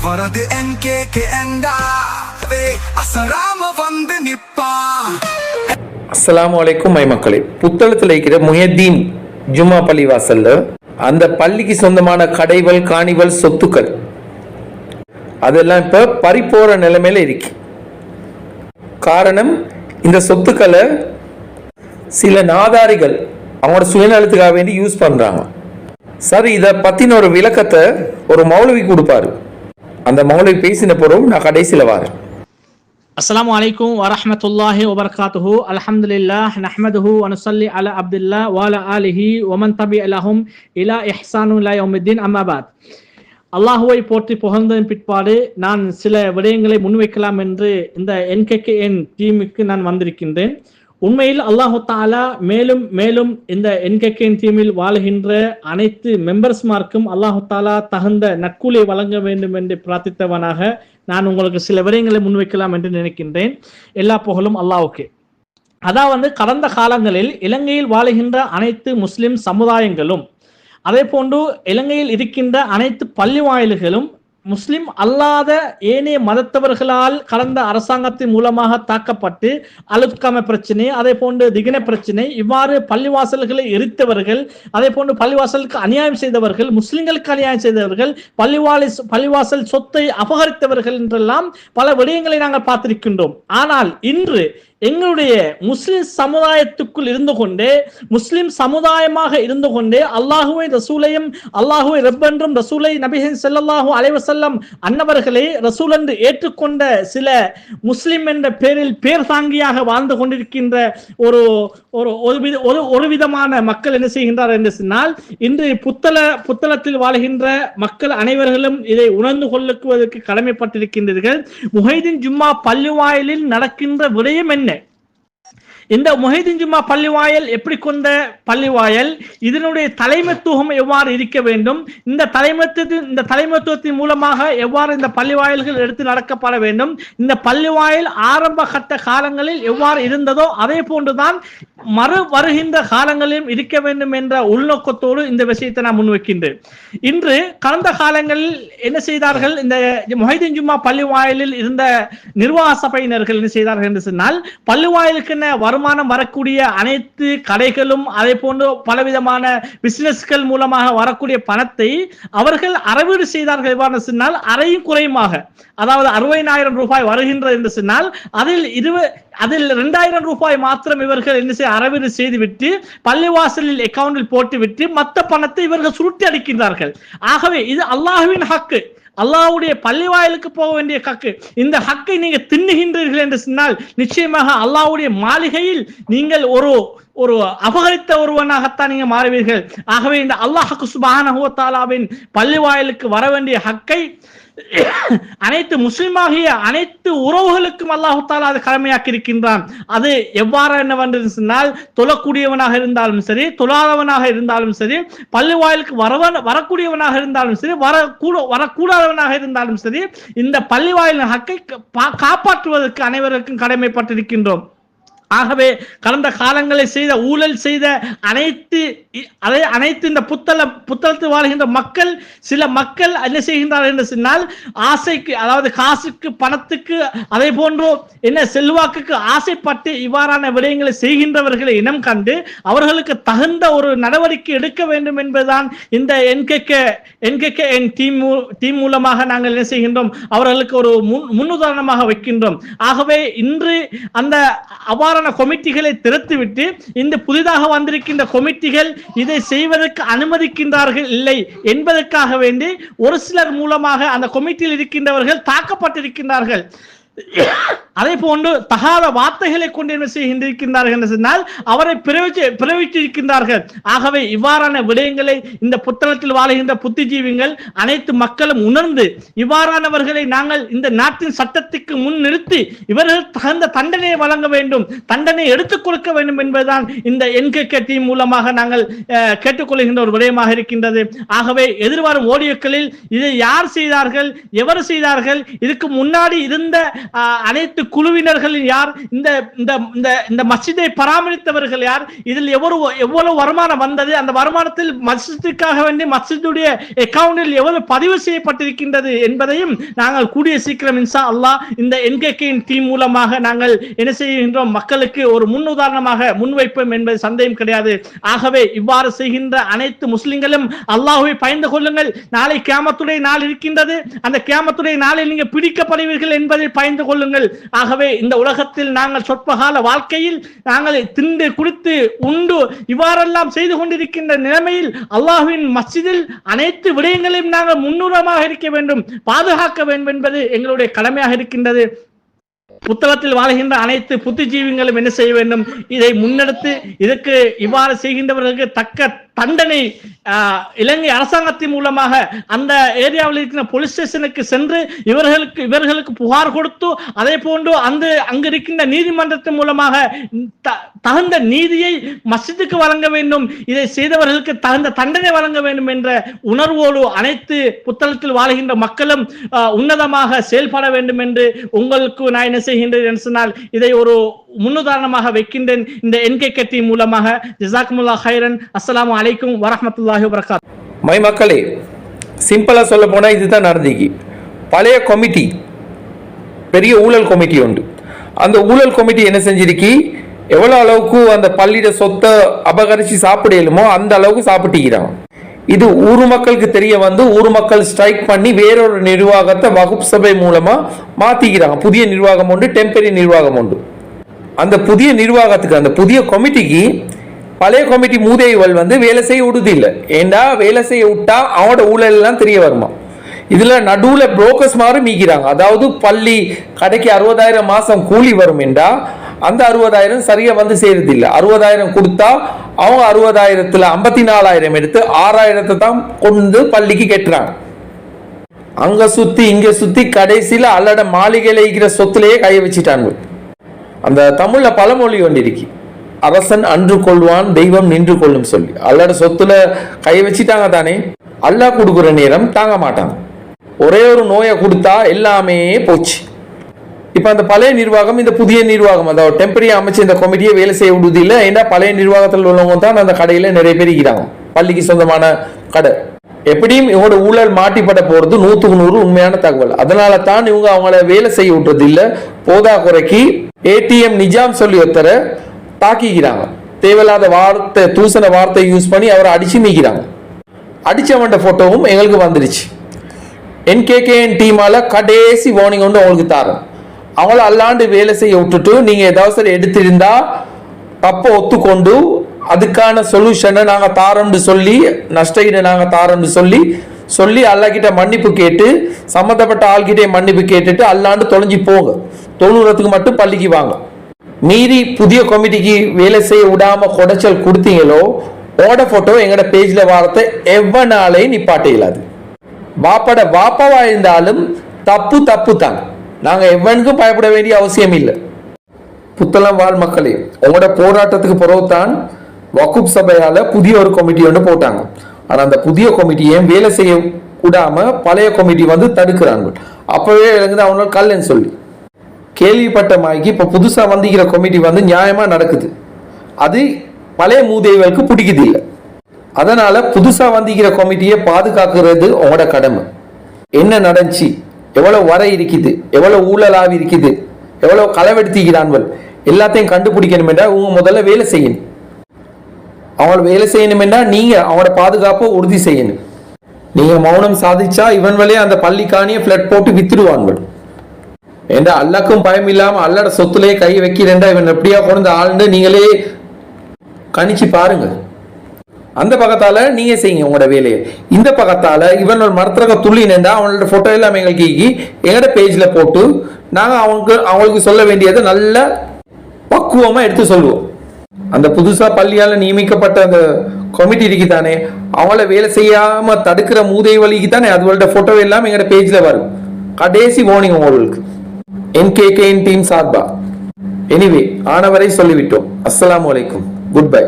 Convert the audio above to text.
வரது என்கேக்கு எங்காவே அசராம வந்து நிப்பான் அஸ்லாம் வலைக்கும் மை மக்களே புத்தளத்தில் இருக்கிற முயத்தீன் ஜும்மா பள்ளி வாசல்ல அந்த பள்ளிக்கு சொந்தமான கடைகள் காணிகள் சொத்துக்கள் அதெல்லாம் இப்ப பறிப்போற நிலைமையில இருக்கு காரணம் இந்த சொத்துக்களை சில நாதாரிகள் அவங்களோட சுயநலத்துக்காக வேண்டி யூஸ் பண்றாங்க சார் இதை பத்தின ஒரு விளக்கத்தை ஒரு மௌலவி கொடுப்பாரு அந்த மௌலில் பேசின பிறகு நான் கடைசியில் வாரேன். அஸ்லாம் வலைக்கும் வரமத்துல்லாஹி வபர்காத்துஹு. அலஹம்துல்லா நஹமதுஹு அனுசல்லி அல அப்துல்லா வால அலிஹி ஒமன் தபி அலஹும் இலா இஹ்சானுல்லாயுமின் அம்மாபாத் அல்லாஹுவை போற்றி புகழ்ந்ததன் பிற்பாடு நான் சில விடயங்களை முன்வைக்கலாம் என்று இந்த என்கேகேஎன் டீமுக்கு நான் வந்திருக்கின்றேன். உண்மையில் அல்லாஹு தாலா மேலும் மேலும் இந்த என்கேகேஎன் டீமில் வாழுகின்ற அனைத்து மெம்பர்ஸ்மார்க்கும் அல்லாஹு தாலா தகுந்த நட்கூலை வழங்க வேண்டும் என்று பிரார்த்தித்தவனாக நான் உங்களுக்கு சில விடயங்களை முன்வைக்கலாம் என்று நினைக்கின்றேன். எல்லா புகழும் அல்லாஹுக்கு. அதாவது கடந்த காலங்களில் இலங்கையில் வாழுகின்ற அனைத்து முஸ்லிம் சமுதாயங்களும் அதே போன்று இலங்கையில் இருக்கின்ற அனைத்து பள்ளி வாயில்களும் முஸ்லிம் அல்லாத ஏனைய மதத்தவர்களால் கடந்த அரசாங்கத்தின் மூலமாக தாக்கப்பட்டு அலுத்கம பிரச்சனை அதே போன்று திகின பிரச்சனை இவ்வாறு பள்ளிவாசல்களை எரித்தவர்கள் அதே போன்று பள்ளிவாசலுக்கு அநியாயம் செய்தவர்கள் முஸ்லிம்களுக்கு அநியாயம் செய்தவர்கள் பள்ளிவாலை பள்ளிவாசல் சொத்தை அபகரித்தவர்கள் என்றெல்லாம் பல விடயங்களை நாங்கள் பார்த்திருக்கின்றோம். ஆனால் இன்று எங்களுடைய முஸ்லிம் சமுதாயத்துக்குள் இருந்து கொண்டே முஸ்லிம் சமுதாயமாக இருந்து கொண்டே அல்லாஹுவை ரசூலையும் அல்லாஹுவை ரப்பென்றும் ரசூலை நபிஹன் செல்லல்லாஹு அலைவசல்லம் அன்னவர்களை ரசூல் என்று ஏற்றுக்கொண்ட சில முஸ்லிம் என்ற பேரில் பேர் தாங்கியாக வாழ்ந்து கொண்டிருக்கின்ற ஒரு ஒரு ஒரு வித ஒரு ஒரு விதமான மக்கள் என்ன செய்கின்றார் என்று சொன்னால் இன்று புத்தள புத்தளத்தில் வாழ்கின்ற மக்கள் அனைவர்களும் இதை உணர்ந்து கொள்ளுவதற்கு கடமைப்பட்டிருக்கின்றீர்கள். முஹைதீன் ஜும்மா பள்ளிவாயலில் நடக்கின்ற விடயம் என்ன? இந்த முஹைதீன் ஜும்மா பள்ளிவாயல் எப்படி கொண்ட பள்ளிவாயல்? இதனுடைய தலைமைத்துவம் எவ்வாறு இருக்க வேண்டும்? இந்த தலைமைத்துவத்தின் இந்த தலைமைத்துவத்தின் மூலமாக எவ்வாறு இந்த பள்ளிவாயல்கள் எடுத்து நடக்கப்பட வேண்டும்? இந்த பள்ளிவாயல் ஆரம்ப கட்ட காலங்களில் எவ்வாறு இருந்ததோ அதே போன்றுதான் மறு வருகின்ற காலங்களிலும் இருக்க வேண்டும் என்ற உள்நோக்கத்தோடு இந்த விஷயத்தை நான் முன்வைக்கின்றேன். இன்று கடந்த காலங்களில் என்ன செய்தார்கள்? இந்த மொஹிதீன் ஜும்மா பள்ளிவாயலில் இருந்த நிர்வாக சபையினர்கள் என்ன செய்தார்கள் என்று சொன்னால் பள்ளிவாயலுக்கு வருமானம் வரக்கூடிய அனைத்து கடைகளும் அதே போன்று பலவிதமான பிசினஸ்கள் மூலமாக வரக்கூடிய பணத்தை அவர்கள் அறவீடு செய்தார்கள் எவ்வாறு சொன்னால் அறையும் குறையுமாக. அதாவது அறுபதினாயிரம் ரூபாய் வருகின்றது என்று சொன்னால் அதில் இருவ அதில் இரண்டாயிரம் ரூபாய் மாத்திரம் இவர்கள் என்ன செய்ய அறவீடு செய்துவிட்டு பள்ளிவாசலில் அக்கவுண்டில் போட்டுவிட்டு மற்ற பணத்தை இவர்கள் சுருட்டி அடிக்கின்றார்கள். ஆகவே இது அல்லாஹுவின் ஹக்கு. அல்லாவுடைய பள்ளிவாயலுக்கு போக வேண்டிய ஹக்கு. இந்த ஹக்கை நீங்க தின்னுகின்றீர்கள் என்று சொன்னால் நிச்சயமாக அல்லாஹ்வுடைய மாளிகையில் நீங்கள் ஒரு ஒரு அபகரித்த ஒருவனாகத்தான் நீங்க மாறுவீர்கள். ஆகவே இந்த அல்லாஹ் சுபானஹு பள்ளிவாயலுக்கு வர வேண்டிய ஹக்கை அனைத்து முஸ்லிமாகிய அனைத்து உறவுகளுக்கும் அல்லாஹு தாலா அது கடமையாக்கி இருக்கின்றான். அது எவ்வாறு என்னவென்று சொன்னால் தொழக்கூடியவனாக இருந்தாலும் சரி தொழாதவனாக இருந்தாலும் சரி பள்ளி வாயிலுக்கு வரவன் வரக்கூடியவனாக இருந்தாலும் சரி வர கூட வரக்கூடாதவனாக இருந்தாலும் சரி இந்த பள்ளி வாயிலின் ஹக்கை காப்பாற்றுவதற்கு அனைவருக்கும் கடமைப்பட்டிருக்கின்றோம். ஆகவே கடந்த காலங்களில் செய்த ஊழல் செய்த அனைத்து அதை அனைத்து இந்த புத்தள புத்தளத்தில் வாழ்கின்ற மக்கள் சில மக்கள் என்ன செய்கின்றார்கள் என்று சொன்னால் ஆசைக்கு அதாவது காசுக்கு பணத்துக்கு அதே போன்றோ என்ன செல்வாக்குக்கு ஆசைப்பட்டு இவ்வாறான விடயங்களை செய்கின்றவர்களை இனம் கண்டு அவர்களுக்கு தகுந்த ஒரு நடவடிக்கை எடுக்க வேண்டும் என்பதுதான் இந்த என்கேகே என்கேகே என் டீம் டீம் மூலமாக நாங்கள் என்ன செய்கின்றோம் அவர்களுக்கு ஒரு முன் முன்னுதாரணமாக வைக்கின்றோம். ஆகவே இன்று அந்த அவ்வாறு சாதாரண கொமிட்டிகளை திறத்துவிட்டு இந்த புதிதாக வந்திருக்கின்ற கொமிட்டிகள் இதை செய்வதற்கு அனுமதிக்கின்றார்கள் இல்லை என்பதற்காக வேண்டி ஒரு சிலர் மூலமாக அந்த கொமிட்டியில் இருக்கின்றவர்கள் தாக்கப்பட்டிருக்கின்றார்கள். அதே போன்று தகாத வார்த்தைகளை கொண்டு என்ன செய்கின்றிருக்கின்றார்கள் என்று சொன்னால் அவரை பிறவிச்சு பிறவிச்சிருக்கின்றார்கள் ஆகவே இவ்வாறான விடயங்களை இந்த புத்தகத்தில் வாழுகின்ற புத்திஜீவிகள் அனைத்து மக்களும் உணர்ந்து இவ்வாறானவர்களை நாங்கள் இந்த நாட்டின் சட்டத்துக்கு முன் நிறுத்தி இவர்கள் தகுந்த தண்டனையை வழங்க வேண்டும் தண்டனை எடுத்துக் கொடுக்க வேண்டும் என்பதுதான் இந்த என்கே டீம் மூலமாக நாங்கள் கேட்டுக்கொள்கின்ற ஒரு விடயமாக இருக்கின்றது. ஆகவே எதிர்வரும் ஓடியோக்களில் இதை யார் செய்தார்கள் எவர் செய்தார்கள் இதுக்கு முன்னாடி இருந்த அனைத்து குழுவினர்கள் யார் இந்த இந்த இந்த இந்த மஸ்ஜிதை பராமரித்தவர்கள் யார் இதில் எவ்வளவு எவ்வளவு வருமானம் வந்தது அந்த வருமானத்தில் மஸ்ஜிதுக்காக வேண்டி மஸ்ஜிதுடைய அக்கவுண்டில் எவ்வளவு பதிவு செய்யப்பட்டிருக்கின்றது என்பதையும் நாங்கள் கூடிய சீக்கிரம் இன்சா அல்லா இந்த என்கேகேயின் டீம் மூலமாக நாங்கள் என்ன செய்கின்றோம் மக்களுக்கு ஒரு முன் உதாரணமாக முன்வைப்போம் என்பது சந்தேகம் கிடையாது. ஆகவே இவ்வாறு செய்கின்ற அனைத்து முஸ்லிம்களும் அல்லாஹுவை பயந்து கொள்ளுங்கள். நாளை கேமத்துடைய நாள் இருக்கின்றது. அந்த கேமத்துடைய நாளில் நீங்க பிடிக்கப்படுவீர்கள் என்பதை பயந்து கொள்ளுங்கள். ஆகவே இந்த உலகத்தில் நாங்கள் சொற்பகால வாழ்க்கையில் நாங்கள் திண்டு குடித்து உண்டு இவ்வாறெல்லாம் செய்து கொண்டிருக்கின்ற நிலைமையில் அல்லாஹுவின் மஸ்ஜிதில் அனைத்து விடயங்களையும் நாங்கள் முன்னுரமாக இருக்க வேண்டும் பாதுகாக்க வேண்டும் என்பது எங்களுடைய கடமையாக இருக்கின்றது. புத்தகத்தில் வாழ்கின்ற அனைத்து புத்திஜீவிகளும் என்ன செய்ய வேண்டும்? இதை முன்னெடுத்து இதற்கு இவ்வாறு செய்கின்றவர்களுக்கு தக்க தண்டனை ஆஹ், இலங்கை அரசாங்கத்தின் மூலமாக அந்த ஏரியாவில் இருக்கிற போலீஸ் ஸ்டேஷனுக்கு சென்று இவர்களுக்கு இவர்களுக்கு புகார் கொடுத்து அதே போன்று அந்த அங்கு இருக்கின்ற நீதிமன்றத்தின் மூலமாக த- தகுந்த நீதியை மஸ்ஜிதுக்கு வழங்க வேண்டும் இதை செய்தவர்களுக்கு தகுந்த தண்டனை வழங்க வேண்டும் என்ற உணர்வோடு அனைத்து புத்தளத்தில் வாழ்கின்ற மக்களும் ஆஹ், உன்னதமாக செயல்பட வேண்டும் என்று உங்களுக்கு நான் என்ன செய்கின்றேன் என்று சொன்னால் இதை ஒரு முன்னுதாரணமாக வைக்கின்றேன் இந்த என்கே கட்டி மூலமாக. ஜிசாக்முல்லா ஹைரன் அஸ்லாம் அலைக்கும் வரமத்துல்லாஹி வரகாத் மை மக்களே சிம்பிளாக சொல்ல போனால் இதுதான் நடந்திக்கு பழைய கமிட்டி பெரிய ஊழல் கமிட்டி உண்டு. அந்த ஊழல் கமிட்டி என்ன செஞ்சிருக்கி? எவ்வளோ அளவுக்கு அந்த பள்ளியிட சொத்தை அபகரித்து சாப்பிடலுமோ அந்த அளவுக்கு சாப்பிட்டுக்கிறான் இது ஊர் மக்களுக்கு தெரிய வந்து ஊர் மக்கள் ஸ்ட்ரைக் பண்ணி வேறொரு நிர்வாகத்தை வகுப்பு சபை மூலமாக மாற்றிக்கிறாங்க புதிய நிர்வாகம் உண்டு டெம்பரரி நிர்வாகம் உண்டு. அந்த புதிய நிர்வாகத்துக்கு அந்த புதிய கமிட்டிக்கு பழைய கமிட்டி மூதேவிகள் வந்து வேலை செய்ய விடுது இல்லை ஏண்டா? வேலை செய்ய விட்டா அவனோட ஊழல்லாம் தெரிய வருமா? இதில் நடுவில் புரோக்கர்ஸ் மாதிரி மீக்கிறாங்க அதாவது பள்ளி கடைக்கு அறுபதாயிரம் மாதம் கூலி வரும் என்றா அந்த அறுபதாயிரம் சரியாக வந்து செய்கிறது இல்லை அறுபதாயிரம் கொடுத்தா அவங்க அறுபதாயிரத்தில் ஐம்பத்தி நாலாயிரம் எடுத்து ஆறாயிரத்தை தான் கொண்டு பள்ளிக்கு கெட்டுறாங்க. அங்கே சுற்றி இங்கே சுற்றி கடைசியில் அல்லட மாளிகையில் இருக்கிற சொத்துலேயே கையை வச்சிட்டாங்க. அந்த தமிழில் பழமொழி ஒன்று இருக்கு. அரசன் அன்று கொள்வான் தெய்வம் நின்று கொள்ளும் சொல்லி. அல்லாட சொத்துல கை வச்சுட்டாங்க தானே. அல்லாஹ் கொடுக்குற நேரம் தாங்க மாட்டாங்க. ஒரே ஒரு நோயை கொடுத்தா எல்லாமே போச்சு. இப்போ அந்த பழைய நிர்வாகம் இந்த புதிய நிர்வாகம் அதாவது டெம்பரரி அமைச்சு இந்த கமிட்டியை வேலை செய்ய விடுவது இல்லை ஏன்னா பழைய நிர்வாகத்தில் உள்ளவங்க தான் அந்த கடையில் நிறைய பேர் இருக்கிறாங்க. பள்ளிக்கு சொந்தமான கடை. எப்படியும் இவங்களோட ஊழல் மாட்டிப்பட போறது நூத்துக்கு நூறு உண்மையான தகவல். அதனால தான் இவங்க அவங்கள வேலை செய்ய விட்டுறது இல்ல போதா குறைக்கு ஏடிஎம் நிஜாம் சொல்லி ஒருத்தரை தாக்கிக்கிறாங்க. தேவையில்லாத வார்த்தை தூசண வார்த்தை யூஸ் பண்ணி அவரை அடிச்சு நீக்கிறாங்க. அடிச்சவன்ட போட்டோவும் எங்களுக்கு வந்துடுச்சு என்கேகேஎன் டீமால கடைசி வார்னிங் வந்து அவங்களுக்கு தாரோம். அவங்கள அல்லாண்டு வேலை செய்ய விட்டுட்டு நீங்க ஏதாவது சரி எடுத்திருந்தா தப்பை ஒத்துக்கொண்டு அதுக்கான சொல்யூஷனை நாங்கள் தாரோம்னு சொல்லி நஷ்டஈடு நாங்கள் தாரோம்னு சொல்லி சொல்லி அல்லாக்கிட்ட மன்னிப்பு கேட்டு சம்மந்தப்பட்ட ஆள்கிட்டே மன்னிப்பு கேட்டுட்டு அல்லாண்டு தொலைஞ்சு போங்க. தொழுறதுக்கு மட்டும் பள்ளிக்கு வாங்க. மீறி புதிய கமிட்டிக்கு வேலை செய்ய விடாமல் குடைச்சல் கொடுத்தீங்களோ ஓட ஃபோட்டோ எங்களோட பேஜில் வாரத்தை எவ்வளவு நிப்பாட்ட இயலாது வாப்பட வாப்பாவா இருந்தாலும் தப்பு தப்பு தான் நாங்கள் எவனுக்கும் பயப்பட வேண்டிய அவசியம் இல்லை. புத்தளம் வாழ் மக்களே உங்களோட போராட்டத்துக்கு பிறகுதான் வகுப் சபையால் புதிய ஒரு கமிட்டி ஒன்று போட்டாங்க. ஆனால் அந்த புதிய கமிட்டியை வேலை செய்ய விடாம பழைய கமிட்டி வந்து தடுக்கிறாங்க. அப்பவே எனக்கு அவனோட கல்லுன்னு சொல்லி. கேள்விப்பட்ட மாய்க்கு இப்போ புதுசாக வந்திக்கிற கமிட்டி வந்து நியாயமாக நடக்குது. அது பழைய மூதேவிகளுக்கு பிடிக்குது இல்லை. அதனால் புதுசாக வந்திக்கிற கமிட்டியை பாதுகாக்கிறது உங்களோட கடமை. என்ன நடந்துச்சு? எவ்வளோ வர இருக்குது? எவ்வளோ ஊழலாவி இருக்குது? எவ்வளோ களவெடுத்திக்கிறான்கள் எல்லாத்தையும் கண்டுபிடிக்கணும் என்றால் முதல்ல வேலை செய்யணும். அவங்கள வேலை செய்யணும் என்றால் அவனோட அவங்களோட பாதுகாப்பை உறுதி செய்யணும். நீங்கள் மௌனம் சாதிச்சா இவன் வழியே அந்த பள்ளி காணியை ஃப்ளட் போட்டு வித்துடுவான்கள் ஏண்டா அல்லாக்கும் பயம் இல்லாமல் அல்லாட சொத்துலயே கை வைக்கிறேன்டா இவன் எப்படியா கொண்டு ஆளுண்டு நீங்களே கணிச்சு பாருங்க அந்த பக்கத்தால் நீங்கள் செய்யுங்க உங்களோட வேலையை. இந்த பக்கத்தால் இவனோட ஒரு மரத்திரக துள்ளி நின்றா அவனோட ஃபோட்டோ எல்லாம் எங்களுக்கு ஈக்கி எங்களோட பேஜில் போட்டு நாங்கள் அவங்களுக்கு அவங்களுக்கு சொல்ல வேண்டியதை நல்ல பக்குவமாக எடுத்து சொல்லுவோம். அந்த புதுசா பள்ளியால நியமிக்கப்பட்ட அந்த கமிட்டி இருக்குதானே? அவங்கள வேலை செய்யாம தடுக்கிற மூதை வழிக்கு தானே அதுவள்ட போட்டோ எல்லாம் எங்களோட பேஜ்ல வரும். கடைசி வார்னிங் உங்களுக்கு. என்கேகேஎன் டீம் சார்பா. எனிவே ஆனவரை சொல்லிவிட்டோம். அஸ்லாம் வலைக்கும் குட் பை